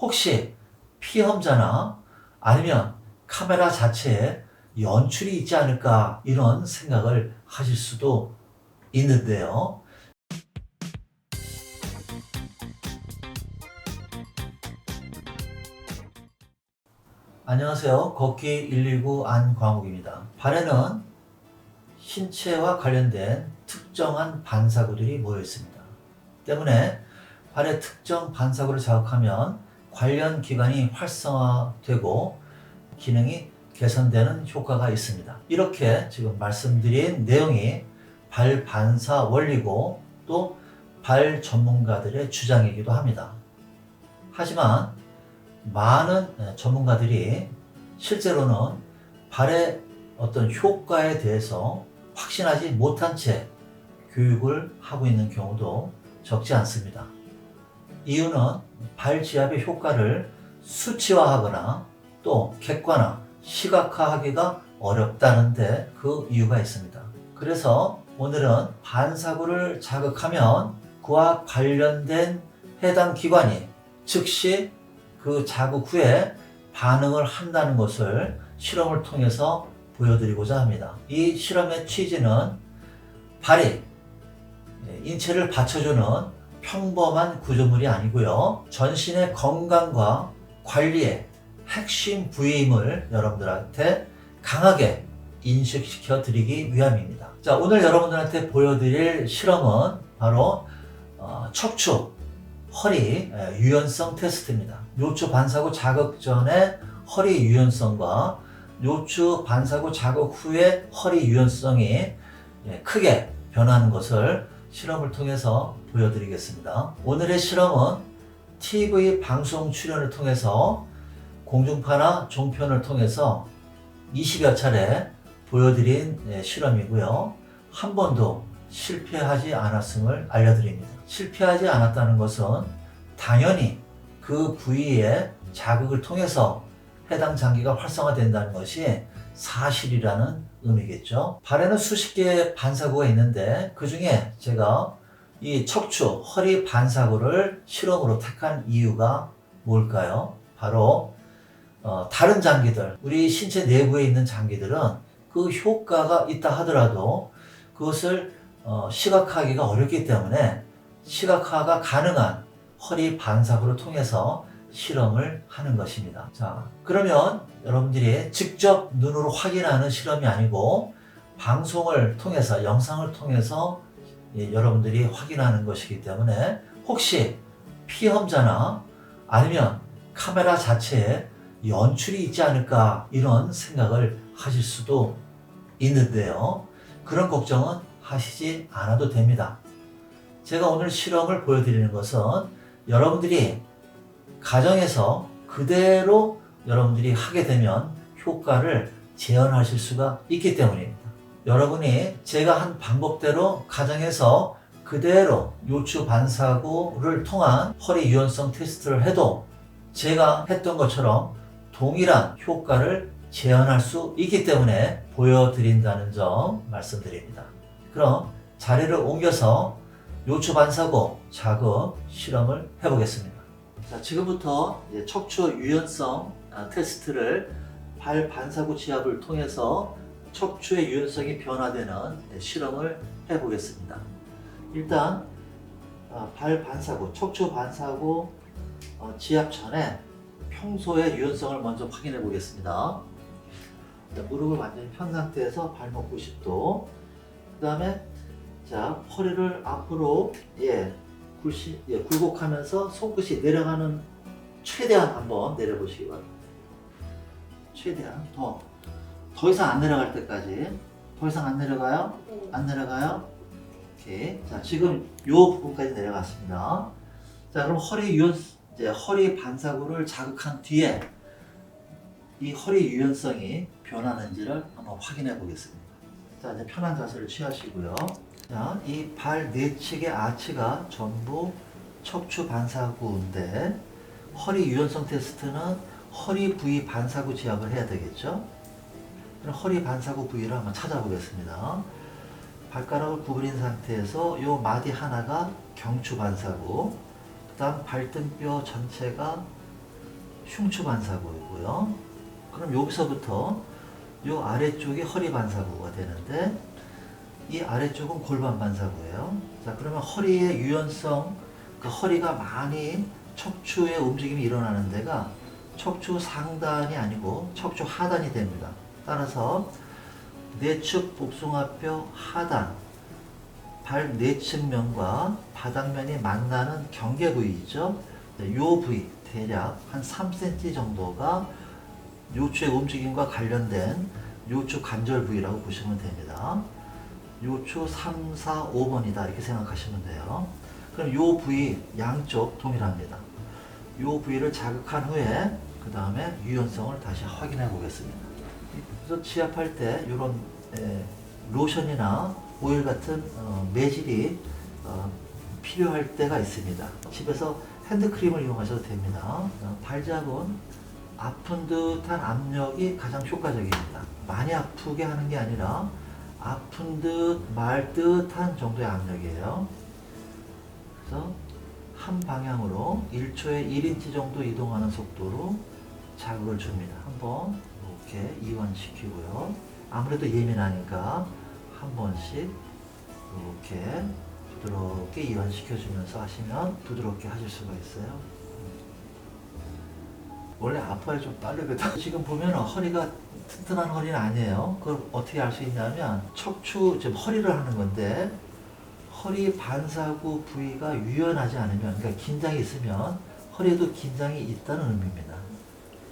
혹시 피험자나 아니면 카메라 자체에 연출이 있지 않을까 이런 생각을 하실 수도 있는데요. 안녕하세요. 걷기 119 안광욱입니다. 발에는 신체와 관련된 특정한 반사구들이 모여 있습니다. 때문에 발의 특정 반사구를 자극하면 관련 기관이 활성화되고 기능이 개선되는 효과가 있습니다. 이렇게 지금 말씀드린 내용이 발 반사 원리고 또 발 전문가들의 주장이기도 합니다. 하지만 많은 전문가들이 실제로는 발의 어떤 효과에 대해서 확신하지 못한 채 교육을 하고 있는 경우도 적지 않습니다. 이유는 발 지압의 효과를 수치화하거나 또 객관화, 시각화하기가 어렵다는데 그 이유가 있습니다. 그래서 오늘은 반사구를 자극하면 그와 관련된 해당 기관이 즉시 그 자극 후에 반응을 한다는 것을 실험을 통해서 보여드리고자 합니다. 이 실험의 취지는 발이 인체를 받쳐주는 평범한 구조물이 아니고요. 전신의 건강과 관리의 핵심 부위임을 여러분들한테 강하게 인식시켜 드리기 위함입니다. 자, 오늘 여러분들한테 보여드릴 실험은 바로 어, 척추, 허리 에, 유연성 테스트입니다. 요추 반사구 자극 전에 허리 유연성과 요추 반사구 자극 후에 허리 유연성이 예, 크게 변하는 것을 실험을 통해서 보여드리겠습니다. 오늘의 실험은 TV 방송 출연을 통해서 공중파나 종편을 통해서 20여 차례 보여드린 예, 실험이고요. 한 번도 실패하지 않았음을 알려드립니다. 실패하지 않았다는 것은 당연히 그 부위의 자극을 통해서 해당 장기가 활성화된다는 것이 사실이라는 의미겠죠. 발에는 수십 개의 반사구가 있는데 그 중에 제가 이 척추, 허리 반사구를 실험으로 택한 이유가 뭘까요? 바로 어, 다른 장기들, 우리 신체 내부에 있는 장기들은 그 효과가 있다 하더라도 그것을 어, 시각화하기가 어렵기 때문에 시각화가 가능한 허리 반사구를 통해서 실험을 하는 것입니다. 자, 그러면 여러분들이 직접 눈으로 확인하는 실험이 아니고 방송을 통해서, 영상을 통해서 예, 여러분들이 확인하는 것이기 때문에 혹시 피험자나 아니면 카메라 자체에 연출이 있지 않을까 이런 생각을 하실 수도 있는데요. 그런 걱정은 하시지 않아도 됩니다. 제가 오늘 실험을 보여드리는 것은 여러분들이 가정에서 그대로 여러분들이 하게 되면 효과를 재현하실 수가 있기 때문입니다. 여러분이 제가 한 방법대로 가정에서 그대로 요추 반사구를 통한 허리 유연성 테스트를 해도 제가 했던 것처럼 동일한 효과를 재현할 수 있기 때문에 보여드린다는 점 말씀드립니다. 그럼 자리를 옮겨서 요추 반사구 자극 실험을 해보겠습니다. 자, 지금부터 이제 척추 유연성 아, 테스트를 발 반사구 지압을 통해서 척추의 유연성이 변화되는 네, 실험을 해보겠습니다. 일단 아, 발 반사구, 척추 반사구 어, 지압 전에 평소의 유연성을 먼저 확인해 보겠습니다. 자, 무릎을 완전히 편 상태에서 발목 90도. 그 다음에 자 허리를 앞으로 예, 굴시, 예 굴곡하면서 손끝이 내려가는 최대한 한번 내려보시기 바랍니다. 최대한 더. 더 이상 안 내려갈 때까지. 더 이상 안 내려가요? 안 내려가요? 오케이. 자, 지금 요 부분까지 내려갔습니다. 자, 그럼 허리 유연, 이제 허리 반사구를 자극한 뒤에 이 허리 유연성이 변하는지를 한번 확인해 보겠습니다. 자, 이제 편한 자세를 취하시고요. 자, 이 발 내측의 아치가 전부 척추 반사구인데 허리 유연성 테스트는 허리 부위 반사구 지압을 해야 되겠죠? 그럼 허리 반사구 부위를 한번 찾아보겠습니다. 발가락을 구부린 상태에서 요 마디 하나가 경추 반사구, 그다음 발등뼈 전체가 흉추 반사구이고요. 그럼 여기서부터 요 아래쪽이 허리 반사구가 되는데 이 아래쪽은 골반 반사구예요. 자, 그러면 허리의 유연성, 그 허리가 많이 척추의 움직임이 일어나는 데가 척추 상단이 아니고 척추 하단이 됩니다. 따라서 내측 복숭아뼈 하단, 발 내측면과 바닥면이 만나는 경계 부위이죠. 이 부위 대략 한 3cm 정도가 요추의 움직임과 관련된 요추 관절 부위라고 보시면 됩니다. 요추 3, 4, 5번이다 이렇게 생각하시면 돼요. 그럼 요 부위 양쪽 동일합니다. 요 부위를 자극한 후에 그 다음에 유연성을 다시 확인해 보겠습니다. 그래서 지압할 때 이런 로션이나 오일 같은 어, 매질이 어, 필요할 때가 있습니다. 집에서 핸드크림을 이용하셔도 됩니다. 어, 발잡은 아픈 듯한 압력이 가장 효과적입니다. 많이 아프게 하는 게 아니라 아픈 듯 말 듯한 정도의 압력이에요. 그래서 한 방향으로 1초에 1인치 정도 이동하는 속도로 자극을 줍니다. 한번 이렇게 이완시키고요. 아무래도 예민하니까 한 번씩 이렇게 부드럽게 이완시켜주면서 하시면 부드럽게 하실 수가 있어요. 원래 아파야 좀 빠르거든. 지금 보면 허리가 튼튼한 허리는 아니에요. 그걸 어떻게 알 수 있냐면 척추, 지금 허리를 하는 건데 허리 반사구 부위가 유연하지 않으면, 그러니까 긴장이 있으면 허리에도 긴장이 있다는 의미입니다.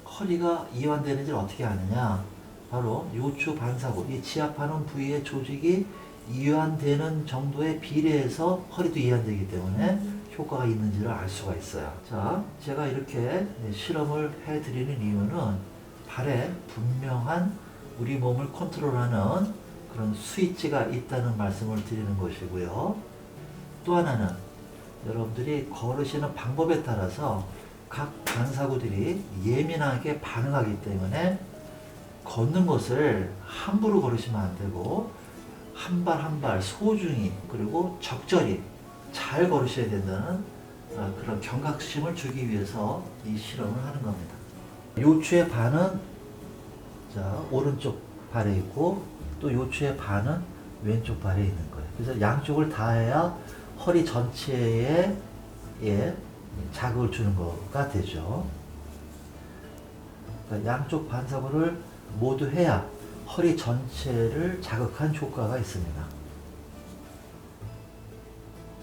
허리가 이완되는지를 어떻게 아느냐? 바로 요추 반사구, 이 지압하는 부위의 조직이 이완되는 정도에 비례해서 허리도 이완되기 때문에 효과가 있는지를 알 수가 있어요. 자, 제가 이렇게 실험을 해드리는 이유는 발에 분명한 우리 몸을 컨트롤하는 그런 스위치가 있다는 말씀을 드리는 것이고요. 또 하나는 여러분들이 걸으시는 방법에 따라서 각 반사구들이 예민하게 반응하기 때문에 걷는 것을 함부로 걸으시면 안 되고 한 발 한 발 소중히 그리고 적절히 잘 걸으셔야 된다는 어, 그런 경각심을 주기 위해서 이 실험을 하는 겁니다. 요추의 반은 자 오른쪽 발에 있고 또 요추의 반은 왼쪽 발에 있는 거예요. 그래서 양쪽을 다 해야 허리 전체에 예, 자극을 주는 거가 되죠. 그러니까 양쪽 반사구를 모두 해야 허리 전체를 자극한 효과가 있습니다.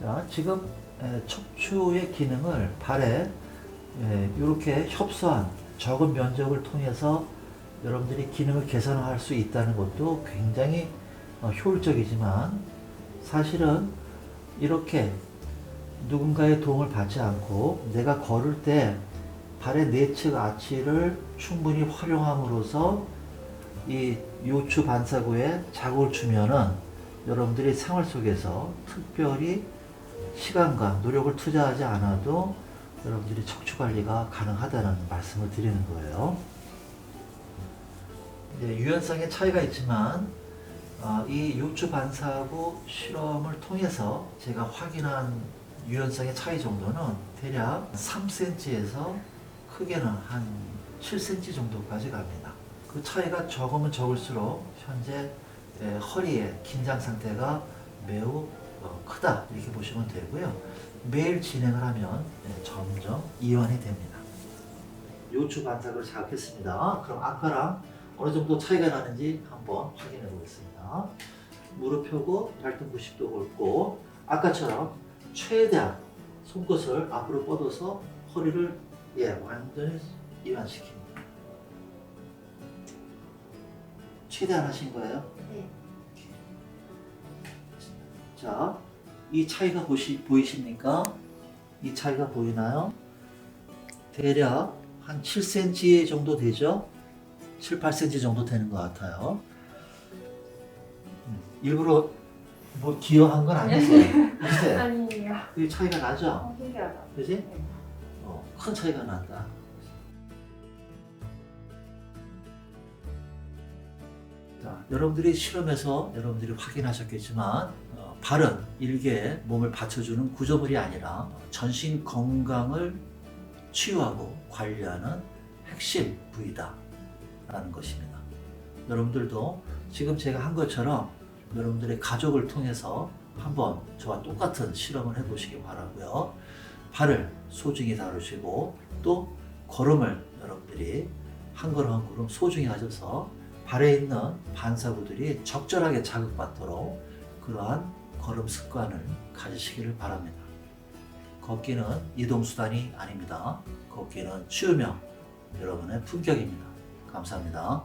자, 지금 에, 척추의 기능을 발에 이렇게 협소한 적은 면적을 통해서 여러분들이 기능을 개선할 수 있다는 것도 굉장히 어, 효율적이지만 사실은 이렇게 누군가의 도움을 받지 않고 내가 걸을 때 발의 내측 아치를 충분히 활용함으로써 이 요추 반사구에 자극을 주면은 여러분들이 생활 속에서 특별히 시간과 노력을 투자하지 않아도 여러분들이 척추 관리가 가능하다는 말씀을 드리는 거예요. 유연성의 차이가 있지만 어, 이 요추 반사구 실험을 통해서 제가 확인한 유연성의 차이 정도는 대략 3cm에서 크게는 한 7cm 정도까지 갑니다. 그 차이가 적으면 적을수록 현재 에, 허리의 긴장 상태가 매우 어, 크다 이렇게 보시면 되고요. 매일 진행을 하면 예, 점점 이완이 됩니다. 요추 반삭을 자극했습니다. 그럼 아까랑 어느 정도 차이가 나는지 한번 확인해 보겠습니다. 무릎 펴고 발등 90도 걸고 아까처럼 최대한 손끝을 앞으로 뻗어서 허리를 예 완전히 이완시킵니다. 최대한 하신 거예요? 네. 자, 이 차이가 보시, 보이십니까? 이 차이가 보이나요? 대략 한 7cm 정도 되죠? 7, 8cm 정도 되는 것 같아요. 음, 일부러 뭐 기여한 건 아니세요. 아니에요. 이 차이가 나죠? 어, 신기하다. 그지? 네. 어, 큰 차이가 난다. 자, 여러분들이 실험에서 여러분들이 확인하셨겠지만 어, 발은 일개 몸을 받쳐주는 구조물이 아니라 전신 건강을 치유하고 관리하는 핵심 부위다. 라는 것입니다. 여러분들도 지금 제가 한 것처럼 여러분들의 가족을 통해서 한번 저와 똑같은 실험을 해보시기 바라고요. 발을 소중히 다루시고 또 걸음을 여러분들이 한 걸음 한 걸음 소중히 하셔서 발에 있는 반사구들이 적절하게 자극받도록 그러한 걸음 습관을 가지시기를 바랍니다. 걷기는 이동수단이 아닙니다. 걷기는 취우명 여러분의 품격입니다. 감사합니다.